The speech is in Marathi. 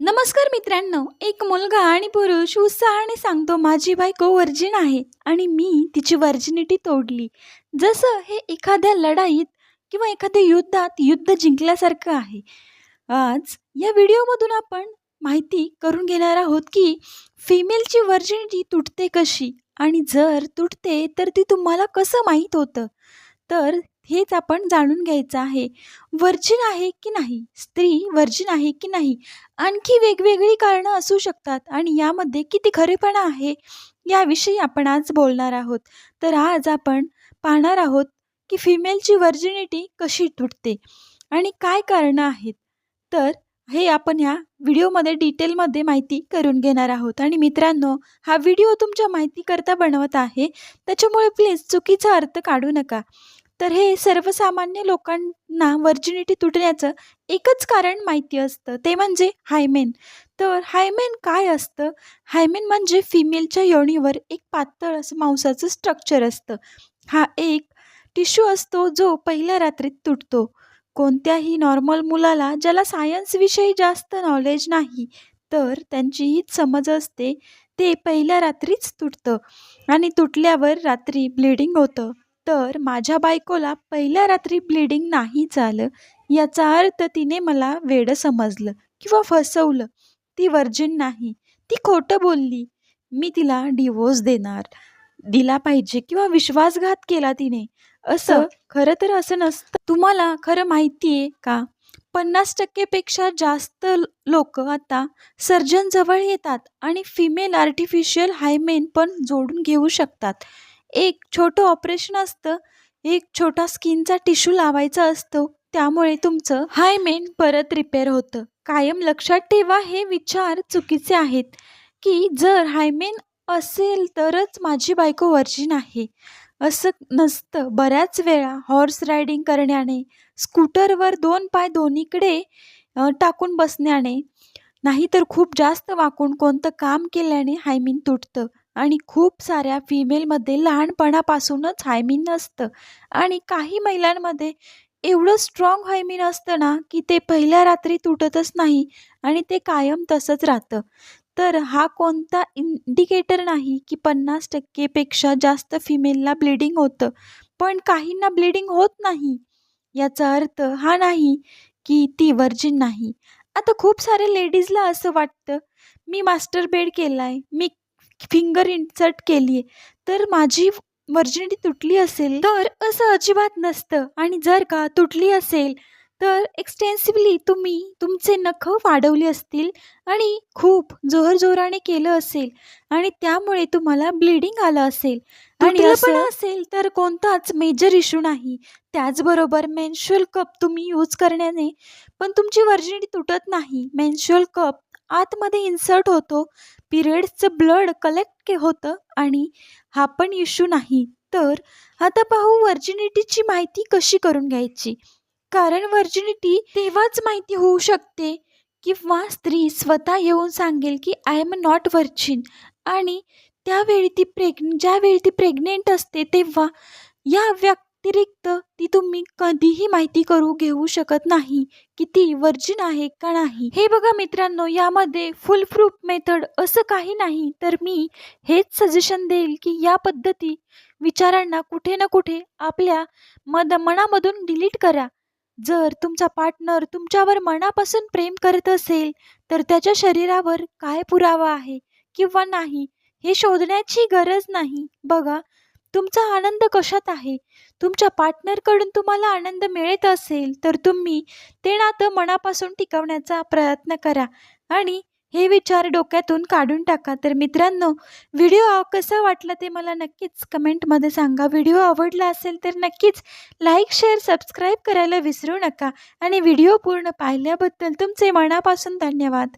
नमस्कार मित्रांनो एक मुलगा आणि पुरुष उत्साहाने सांगतो माझी बायको वर्जिन आहे आणि मी तिची वर्जिनिटी तोडली. जसं हे एखाद्या लढाईत किंवा एखाद्या युद्धात युद्ध जिंकल्यासारखं आहे. आज या व्हिडिओमधून आपण माहिती करून घेणार आहोत की फिमेलची वर्जिनिटी तुटते कशी आणि जर तुटते तर ती तुम्हाला कसं माहीत होतं? तर हेच आपण जाणून घ्यायचं आहे. वर्जिन आहे की नाही? स्त्री वर्जिन आहे की नाही? आणखी वेगवेगळी कारणं असू शकतात आणि यामध्ये किती खरेपणा आहे याविषयी आपण आज बोलणार आहोत. तर आज आपण पाहणार आहोत की फिमेलची वर्जिनिटी कशी तुटते आणि काय कारणं आहेत. तर हे आपण ह्या व्हिडिओमध्ये डिटेलमध्ये माहिती करून घेणार आहोत. आणि मित्रांनो हा व्हिडिओ तुमच्या माहितीकरता बनवत आहे. त्याच्यामुळे प्लीज चुकीचा अर्थ काढू नका. तर हे सर्वसामान्य लोकांना व्हर्जिनिटी तुटण्याचं एकच कारण माहिती असतं. ते म्हणजे हायमेन तर हायमेन काय असतं? हायमेन म्हणजे फिमेलच्या योनीवर एक पातळ असं मांसाचं स्ट्रक्चर असतं. हा एक टिश्यू असतो जो पहिल्या रात्रीत तुटतो. कोणत्याही नॉर्मल मुलाला ज्याला सायन्सविषयी जास्त नॉलेज नाही तर त्यांची हीच समज असते. ते पहिल्या रात्रीच तुटतं आणि तुटल्यावर रात्री ब्लिडिंग होतं. तर माझ्या बायकोला पहिल्या रात्री ब्लिडिंग नाही झालं याचा अर्थ तिने मला वेडं समजलं किंवा फसवलं. ती वर्जिन नाही. ती खोटं बोलली. मी तिला डिवोर्स देणार दिला पाहिजे किंवा विश्वासघात केला तिने. असं खरं तर असं नसतं. तुम्हाला खरं माहिती आहे का? पन्नास टक्केपेक्षा जास्त लोक आता सर्जनजवळ येतात आणि फिमेल आर्टिफिशियल हायमेन पण जोडून घेऊ शकतात. एक छोटं ऑपरेशन असतं. एक छोटा स्किनचा टिश्यू लावायचा असतो. त्यामुळे तुमचं हायमेन परत रिपेअर होतं. कायम लक्षात ठेवा हे विचार चुकीचे आहेत. की जर हायमेन असेल तरच माझी बायको वर्जिन आहे. असं नसतं. बऱ्याच वेळा हॉर्स रायडिंग करण्याने स्कूटरवर दोन पाय दोन्हीकडे टाकून बसण्याने नाहीतर खूप जास्त वाकून कोणतं काम केल्याने हायमीन तुटतं. आणि खूप साऱ्या फिमेलमध्ये लहानपणापासूनच हायमिन असतं आणि काही महिलांमध्ये एवढं स्ट्रॉंग हायमिन असतं ना की ते पहिल्या रात्री तुटतच नाही आणि ते कायम तसंच राहतं. तर हा कोणता इंडिकेटर नाही की पन्नास टक्केपेक्षा जास्त फिमेलला ब्लिडिंग होतं. पण काहींना ब्लिडिंग होत नाही. याचा अर्थ हा नाही की ती वर्जिन नाही. आता खूप साऱ्या लेडीजला असं वाटतं मी मास्टर बेड केला आहे मी फिंगर इन्सर्ट केली आहे. तर माझी वर्जिनिटी तुटली असेल तर असं अजिबात नसतं. आणि जर का तुटली असेल तर एक्सटेन्सिव्हली तुम्ही तुमचे नखं वाढवली असतील आणि खूप जोरजोराने केलं असेल आणि त्यामुळे तुम्हाला ब्लिडिंग आलं असेल. आणि असं असेल तर कोणताच मेजर इश्यू नाही. त्याचबरोबर मेन्शुअल कप तुम्ही यूज करण्याने पण तुमची वर्जिनिटी तुटत नाही. मेन्शुअल कप आतमध्ये इन्सर्ट होतो. पिरियड्सचं ब्लड कलेक्ट होतं आणि हा पण इश्यू नाही. तर आता पाहू व्हर्जिनिटीची माहिती कशी करून घ्यायची? कारण व्हर्जिनिटी तेव्हाच माहिती होऊ शकते किंवा स्त्री स्वतः येऊन सांगेल की आय एम नॉट व्हर्जिन आणि त्यावेळी ती प्रेग्न ज्यावेळी ती प्रेग्नेंट असते तेव्हा या व्यतिरिक्त ती तुम्ही कधीही माहिती करू घेऊ शकत नाही की ती वर्जिन आहे का नाही. हे बघा मित्रांनो यामध्ये फुल प्रूफ मेथड असं काही नाही. तर मी हेच सजेशन देईल की या पद्धती विचारांना कुठे ना कुठे आपल्या मद मनामधून डिलीट करा. जर तुमचा पार्टनर तुमच्यावर मनापासून प्रेम करत असेल तर त्याच्या शरीरावर काय पुरावा आहे किंवा नाही हे शोधण्याची गरज नाही. बघा तुमचा आनंद कशात आहे? तुमच्या पार्टनरकडून तुम्हाला आनंद मिळत असेल तर तुम्ही ते नातं मनापासून टिकवण्याचा प्रयत्न करा. आणि हे विचार डोक्यातून काढून टाका. तर मित्रांनो व्हिडिओ कसा वाटला ते मला नक्कीच कमेंटमध्ये सांगा. व्हिडिओ आवडला असेल तर नक्कीच लाईक शेअर सबस्क्राईब करायला विसरू नका. आणि व्हिडिओ पूर्ण पाहिल्याबद्दल तुमचे मनापासून धन्यवाद.